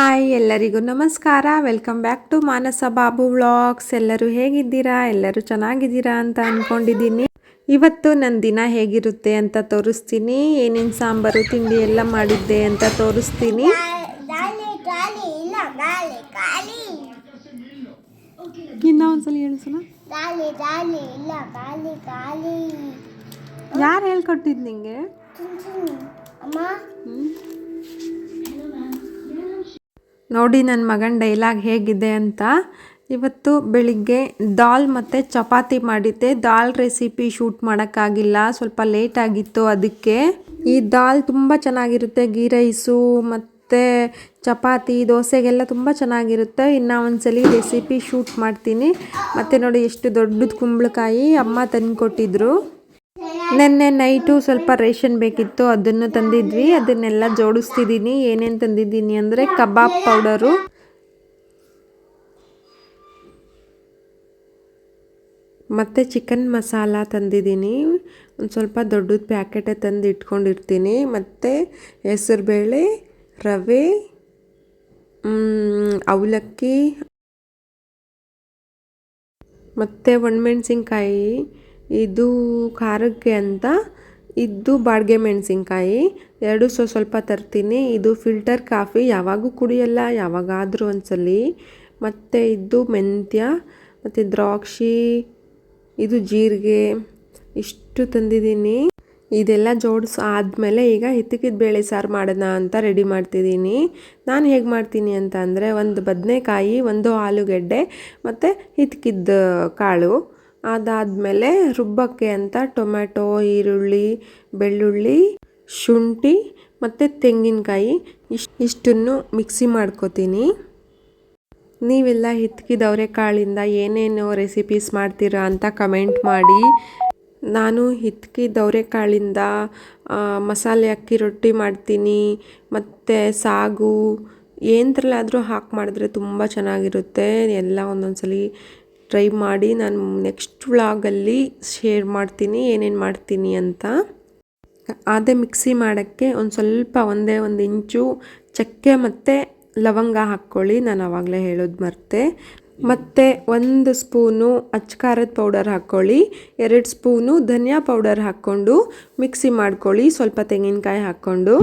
Hi ಎಲ್ಲರಿಗೂ ನಮಸ್ಕಾರ. Welcome back to Manasa Babu vlogs ಎಲ್ಲರೂ ಹೇಗಿದ್ದೀರಾ? ಎಲ್ಲರೂ ಚೆನ್ನಾಗಿದ್ದೀರಾ ಅಂತ ಅಂದ್ಕೊಂಡಿದ್ದೀನಿ ಇವತ್ತು ನನ್ನ ದಿನ ಹೇಗಿರುತ್ತೆ ಅಂತ ತೋರಿಸ್ತೀನಿ. ಏನೇನು ಸಾಂಬಾರು ತಿಂಡಿ ಎಲ್ಲ ಮಾಡಿದ್ದೆ ಅಂತ ತೋರಿಸ್ತೀನಿ. ಇನ್ನ ಒಂದ್ಸಲ ಹೇಳಿಸೋಣ ಯಾರು ಹೇಳ್ಕೊಟ್ಟಿದ್ದು ನಿಂಗೆ? ನೋಡಿ ನನ್ನ ಮಗನ ಡೈಲಾಗ್ ಹೇಗಿದೆ ಅಂತ. ಇವತ್ತು ಬೆಳಿಗ್ಗೆ ದಾಲ್ ಮತ್ತು ಚಪಾತಿ ಮಾಡಿದ್ದೆ. ದಾಲ್ ರೆಸಿಪಿ ಶೂಟ್ ಮಾಡೋಕ್ಕಾಗಿಲ್ಲ. ಸ್ವಲ್ಪ ಲೇಟ್ ಆಗಿತ್ತು ಅದಕ್ಕೆ. ಈ ದಾಲ್ ತುಂಬ ಚೆನ್ನಾಗಿರುತ್ತೆ. ಗೀ ರೈಸು ಮತ್ತು ಚಪಾತಿ, ದೋಸೆಗೆಲ್ಲ ತುಂಬ ಚೆನ್ನಾಗಿರುತ್ತೆ. ಇನ್ನು ಒಂದ್ಸಲಿ ರೆಸಿಪಿ ಶೂಟ್ ಮಾಡ್ತೀನಿ. ಮತ್ತು ನೋಡಿ ಎಷ್ಟು ದೊಡ್ಡದು ಕುಂಬಳಕಾಯಿ ಅಮ್ಮ ತಂದು ಕೊಟ್ಟಿದ್ರು ನೆನ್ನೆ ನೈಟು ಸ್ವಲ್ಪ ರೇಷನ್ ಬೇಕಿತ್ತು, ಅದನ್ನು ತಂದಿದ್ವಿ. ಅದನ್ನೆಲ್ಲ ಜೋಡಿಸ್ತಿದ್ದೀನಿ ಏನೇನು ತಂದಿದ್ದೀನಿ ಅಂದರೆ ಕಬಾಬ್ ಪೌಡರು. ಮತ್ತು ಚಿಕನ್ ಮಸಾಲ ತಂದಿದ್ದೀನಿ ಒಂದು ಸ್ವಲ್ಪ ದೊಡ್ಡದು ಪ್ಯಾಕೆಟೇ ತಂದು ಇಟ್ಕೊಂಡಿರ್ತೀನಿ. ಮತ್ತು ಹೆಸರುಬೇಳೆ, ರವೆ ಅವಲಕ್ಕಿ, ಮತ್ತು ಒಣಮೆಣ್ಸಿನ್ಕಾಯಿ. ಇದು ಖಾರಕ್ಕೆ ಅಂತ. ಇದು ಬಾಡಿಗೆ ಮೆಣಸಿನ್ಕಾಯಿ. ಎರಡು ಸೊ ಸ್ವಲ್ಪ ತರ್ತೀನಿ. ಇದು ಫಿಲ್ಟರ್ ಕಾಫಿ. ಯಾವಾಗೂ ಕುಡಿಯಲ್ಲ, ಯಾವಾಗಾದರೂ ಒಂದ್ಸಲ. ಮತ್ತು ಇದು ಮೆಂತ್ಯ, ಮತ್ತು ದ್ರಾಕ್ಷಿ, ಇದು ಜೀರಿಗೆ. ಇಷ್ಟು ತಂದಿದ್ದೀನಿ. ಇದೆಲ್ಲ ಜೋಡಿಸ್ ಆದಮೇಲೆ ಈಗ ಹಿತ್ತಿಕ್ಕಿದ ಬೇಳೆ ಸಾರು ಮಾಡೋಣ ಅಂತ ರೆಡಿ ಮಾಡ್ತಿದ್ದೀನಿ. ನಾನು ಹೇಗೆ ಮಾಡ್ತೀನಿ ಅಂತ ಅಂದರೆ ಒಂದು ಬದನೆಕಾಯಿ, ಒಂದು ಆಲೂಗೆಡ್ಡೆ, ಮತ್ತು ಹಿತ್ಕಿದ್ದ ಕಾಳು. ಅದಾದಮೇಲೆ ರುಬ್ಬಕ್ಕೆ ಅಂತ ಟೊಮೆಟೊ ಈರುಳ್ಳಿ, ಬೆಳ್ಳುಳ್ಳಿ, ಶುಂಠಿ ಮತ್ತು ತೆಂಗಿನಕಾಯಿ ಇಷ್ಟು ಇಷ್ಟನ್ನು ಮಿಕ್ಸಿ ಮಾಡ್ಕೋತೀನಿ. ನೀವೆಲ್ಲ ಹಿತ್ಕಿದ ಕಾಳಿಂದ ಏನೇನು ರೆಸಿಪೀಸ್ ಮಾಡ್ತೀರಾ ಅಂತ ಕಮೆಂಟ್ ಮಾಡಿ. ನಾನು ಹಿತ್ಕಿದ ಕಾಳಿಂದ ಮಸಾಲೆ ಅಕ್ಕಿ ರೊಟ್ಟಿ ಮಾಡ್ತೀನಿ, ಮತ್ತು ಸಾಗು, ಏನದ್ರಲ್ಲಾದರೂ ಹಾಕಿ ಮಾಡಿದ್ರೆ ತುಂಬ ಚೆನ್ನಾಗಿರುತ್ತೆ. ಎಲ್ಲ ಒಂದೊಂದ್ಸಲಿ ಟ್ರೈ ಮಾಡಿ ನಾನು ನೆಕ್ಸ್ಟ್ ವ್ಲಾಗಲ್ಲಿ ಶೇರ್ ಮಾಡ್ತೀನಿ, ಏನೇನು ಮಾಡ್ತೀನಿ ಅಂತ. ಅದೇ ಮಿಕ್ಸಿ ಮಾಡೋಕ್ಕೆ ಒಂದು ಸ್ವಲ್ಪ ಒಂದೇ ಒಂದು ಇಂಚು ಚಕ್ಕೆ ಮತ್ತು ಲವಂಗ ಹಾಕ್ಕೊಳ್ಳಿ, ನಾನು ಆವಾಗಲೇ ಹೇಳೋದು ಮರ್ತೆ. ಮತ್ತು ಒಂದು ಸ್ಪೂನು ಅಚ್ಕಾರದ ಪೌಡರ್ ಹಾಕ್ಕೊಳ್ಳಿ, ಎರಡು ಸ್ಪೂನು ಧನಿಯಾ ಪೌಡರ್ ಹಾಕ್ಕೊಂಡು ಮಿಕ್ಸಿ ಮಾಡ್ಕೊಳ್ಳಿ, ಸ್ವಲ್ಪ ತೆಂಗಿನಕಾಯಿ ಹಾಕ್ಕೊಂಡು.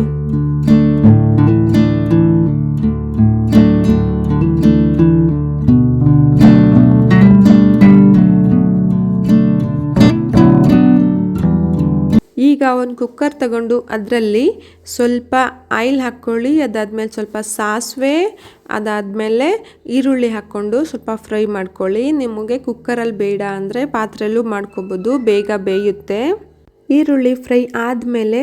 ಒಂದು ಕುಕ್ಕರ್ ತಗೊಂಡು ಅದರಲ್ಲಿ ಸ್ವಲ್ಪ ಆಯಿಲ್ ಹಾಕ್ಕೊಳ್ಳಿ, ಅದಾದಮೇಲೆ ಸ್ವಲ್ಪ ಸಾಸಿವೆ, ಅದಾದಮೇಲೆ ಈರುಳ್ಳಿ ಹಾಕ್ಕೊಂಡು ಸ್ವಲ್ಪ ಫ್ರೈ ಮಾಡ್ಕೊಳ್ಳಿ. ನಿಮಗೆ ಕುಕ್ಕರಲ್ಲಿ ಬೇಡ ಅಂದರೆ ಪಾತ್ರೆಯಲ್ಲೂ ಮಾಡ್ಕೊಬೋದು, ಬೇಗ ಬೇಯುತ್ತೆ. ಈರುಳ್ಳಿ ಫ್ರೈ ಆದಮೇಲೆ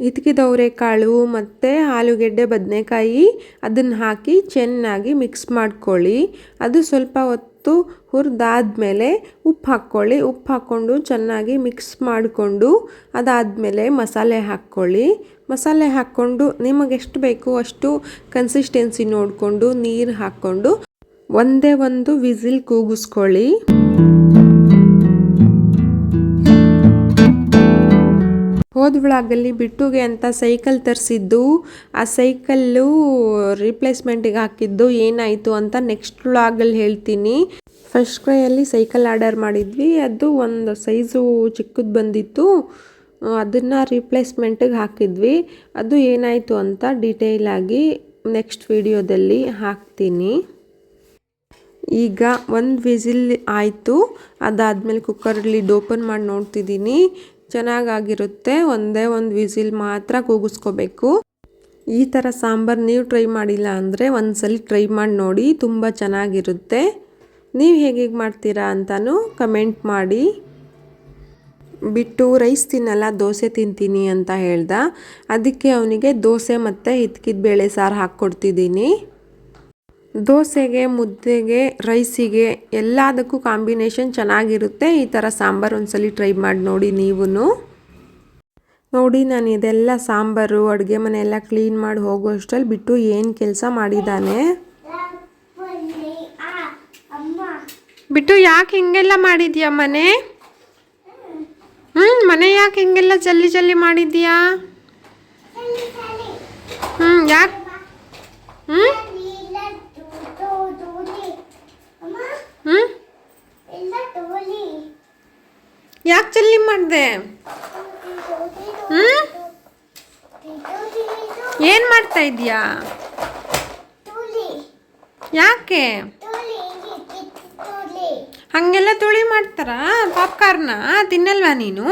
ಹಿತ್ಕಿದವರೆ ಕಾಳು ಮತ್ತು ಆಲೂಗೆಡ್ಡೆ ಬದನೆಕಾಯಿ, ಅದನ್ನು ಹಾಕಿ ಚೆನ್ನಾಗಿ ಮಿಕ್ಸ್ ಮಾಡ್ಕೊಳ್ಳಿ. ಅದು ಸ್ವಲ್ಪ ಹೊತ್ತು ಹುರಿದಾದ್ಮೇಲೆ ಉಪ್ಪು ಹಾಕ್ಕೊಳ್ಳಿ. ಉಪ್ಪು ಹಾಕ್ಕೊಂಡು ಚೆನ್ನಾಗಿ ಮಿಕ್ಸ್ ಮಾಡಿಕೊಂಡು ಅದಾದಮೇಲೆ ಮಸಾಲೆ ಹಾಕ್ಕೊಳ್ಳಿ. ಮಸಾಲೆ ಹಾಕ್ಕೊಂಡು ನಿಮಗೆಷ್ಟು ಬೇಕು ಅಷ್ಟು ಕನ್ಸಿಸ್ಟೆನ್ಸಿ ನೋಡಿಕೊಂಡು ನೀರು ಹಾಕ್ಕೊಂಡು ಒಂದೇ ಒಂದು ವಿಸಿಲ್ ಕೂಗಿಸ್ಕೊಳ್ಳಿ. ಹೋದ ಬಿಟ್ಟುಗೆ ಅಂತ ಸೈಕಲ್ ತರಿಸಿದ್ದು, ಆ ಸೈಕಲ್ಲು ರಿಪ್ಲೇಸ್ಮೆಂಟಿಗೆ ಹಾಕಿದ್ದು ಏನಾಯಿತು ಅಂತ ನೆಕ್ಸ್ಟ್ ವ್ಲಾಗಲ್ಲಿ ಹೇಳ್ತೀನಿ. ಫಸ್ಟ್ ಕ್ರೈಯಲ್ಲಿ ಸೈಕಲ್ ಆರ್ಡರ್ ಮಾಡಿದ್ವಿ. ಅದು ಒಂದು ಸೈಜು ಚಿಕ್ಕದು ಬಂದಿತ್ತು. ಅದನ್ನು ರಿಪ್ಲೇಸ್ಮೆಂಟಿಗೆ ಹಾಕಿದ್ವಿ. ಅದು ಏನಾಯಿತು ಅಂತ ಡೀಟೇಲಾಗಿ ನೆಕ್ಸ್ಟ್ ವಿಡಿಯೋದಲ್ಲಿ ಹಾಕ್ತೀನಿ. ಈಗ ಒಂದು ವಿಸಿಲ್ ಆಯಿತು. ಅದಾದಮೇಲೆ ಕುಕ್ಕರಲ್ಲಿ ಓಪನ್ ಮಾಡಿ ನೋಡ್ತಿದ್ದೀನಿ. ಚೆನ್ನಾಗಾಗಿರುತ್ತೆ. ಒಂದೇ ಒಂದು ವಿಸಿಲ್ ಮಾತ್ರ ಕೂಗಿಸ್ಕೋಬೇಕು. ಈ ಥರ ಸಾಂಬಾರು ನೀವು ಟ್ರೈ ಮಾಡಿಲ್ಲ ಅಂದರೆ ಒಂದ್ಸಲಿ ಟ್ರೈ ಮಾಡಿ ನೋಡಿ, ತುಂಬ ಚೆನ್ನಾಗಿರುತ್ತೆ. ನೀವು ಹೇಗೆ ಹೇಗೆ ಮಾಡ್ತೀರಾ ಅಂತಲೂ ಕಮೆಂಟ್ ಮಾಡಿ. ಬಿಟ್ಟು ರೈಸ್ ತಿನ್ನಲ್ಲ, ದೋಸೆ ತಿಂತೀನಿ ಅಂತ ಹೇಳ್ದ. ಅದಕ್ಕೆ ಅವನಿಗೆ ದೋಸೆ ಮತ್ತು ಹಿತ್ಕಿದ ಬೇಳೆ ಸಾರು ಹಾಕ್ಕೊಡ್ತಿದ್ದೀನಿ. ದೋಸೆಗೆ, ಮುದ್ದೆಗೆ, ರೈಸಿಗೆ ಎಲ್ಲದಕ್ಕೂ ಕಾಂಬಿನೇಷನ್ ಚೆನ್ನಾಗಿರುತ್ತೆ. ಈ ಥರ ಸಾಂಬಾರು ಒಂದ್ಸಲಿ ಟ್ರೈ ಮಾಡಿ ನೋಡಿ ನೀವೂ ನೋಡಿ ನಾನು ಇದೆಲ್ಲ ಸಾಂಬಾರು, ಅಡುಗೆ ಮನೆ ಎಲ್ಲ ಕ್ಲೀನ್ ಮಾಡಿ ಹೋಗೋ ಅಷ್ಟರಲ್ಲಿ ಬಿಟ್ಟು ಏನು ಕೆಲಸ ಮಾಡಿದ್ದಾನೆ? ಬಿಟ್ಟು ಯಾಕೆ ಹಿಂಗೆಲ್ಲ ಮಾಡಿದ್ಯಾ ಮನೆ? ಹ್ಞೂ ಮನೆ ಯಾಕೆ ಹಿಂಗೆಲ್ಲ ಜಲ್ಲಿ ಜಲ್ಲಿ ಮಾಡಿದ್ಯಾ? ಹ್ಞೂ ಯಾಕೆ? ಹ್ಞೂ ಯಾಕೆ ಚಲ್ಲಿ ಮಾಡಿದೆ? ಹ್ಞೂ ಏನು ಮಾಡ್ತಾ ಇದೀಯಾ ಯಾಕೆ? ಹಂಗೆಲ್ಲ ತುಳಿ ಮಾಡ್ತಾರ? ಪಾಪ್ಕಾರ್ನ? ತಿನ್ನಲ್ವಾ ನೀನು?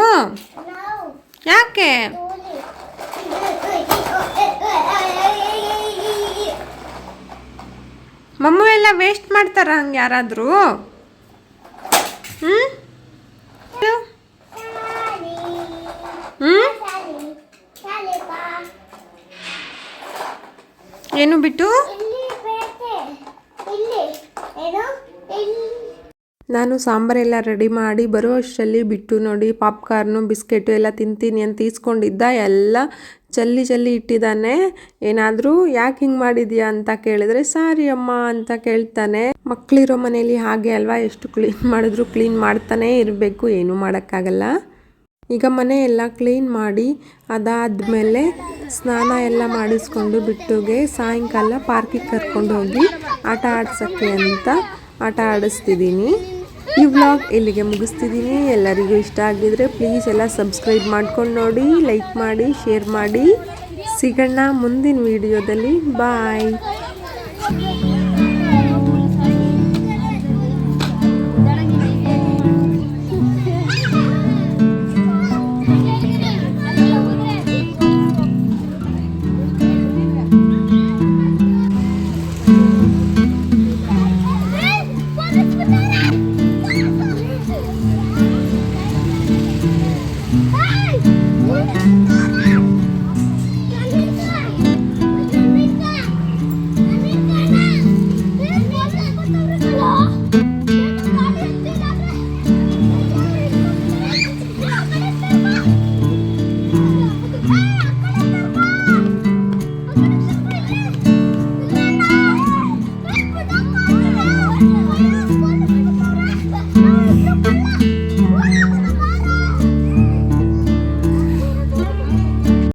ಯಾಕೆ? ಮಮ್ಮು ಎಲ್ಲ ವೇಸ್ಟ್ ಮಾಡ್ತಾರ ಹಂಗೆ ಯಾರಾದರೂ ಹ್ಞೂ ಹ್ಞೂ ಏನು ಬಿಟ್ಟು? ನಾನು ಸಾಂಬಾರೆಲ್ಲ ರೆಡಿ ಮಾಡಿ ಬರೋ ಅಷ್ಟರಲ್ಲಿ ಬಿಟ್ಟು ನೋಡಿ ಪಾಪ್ಕಾರ್ನು ಬಿಸ್ಕೆಟು ಎಲ್ಲ ತಿಂತೀನಿ ಅಂತ ಈಸ್ಕೊಂಡಿದ್ದ, ಎಲ್ಲ ಚಲ್ಲಿ ಚಲ್ಲಿ ಇಟ್ಟಿದ್ದಾನೆ. ಏನಾದರೂ ಯಾಕೆ ಹಿಂಗೆ ಮಾಡಿದ್ಯಾ ಅಂತ ಕೇಳಿದ್ರೆ, ಸಾರಿ ಅಮ್ಮ ಅಂತ ಕೇಳ್ತಾನೆ. ಮಕ್ಕಳಿರೋ ಮನೇಲಿ ಹಾಗೆ ಅಲ್ವಾ, ಎಷ್ಟು ಕ್ಲೀನ್ ಮಾಡಿದ್ರು ಕ್ಲೀನ್ ಮಾಡ್ತಾನೇ ಇರಬೇಕು, ಏನೂ ಮಾಡೋಕ್ಕಾಗಲ್ಲ. ಈಗ ಮನೆ ಎಲ್ಲ ಕ್ಲೀನ್ ಮಾಡಿ ಅದಾದಮೇಲೆ ಸ್ನಾನ ಎಲ್ಲ ಮಾಡಿಸ್ಕೊಂಡು ಬಿಟ್ಟುಗೆ ಸಾಯಂಕಾಲ ಪಾರ್ಕಿಗೆ ಕರ್ಕೊಂಡು ಹೋಗಿ ಆಟ ಆಡ್ಸೋಕ್ಕೆ ಅಂತ ಆಟ ಆಡಿಸ್ತಿದ್ದೀನಿ. ಈ ವ್ಲಾಗ್ ಇಲ್ಲಿಗೆ ಮುಗಿಸ್ತಿದ್ದೀನಿ. ಎಲ್ಲರಿಗೂ ಇಷ್ಟ ಆಗಿದ್ರೆ ಪ್ಲೀಸ್ ಎಲ್ಲ ಸಬ್ಸ್ಕ್ರೈಬ್ ಮಾಡ್ಕೊಂಡು ನೋಡಿ ಲೈಕ್ ಮಾಡಿ ಶೇರ್ ಮಾಡಿ. ಸಿಗೋಣ ಮುಂದಿನ ವಿಡಿಯೋದಲ್ಲಿ ಬಾಯ್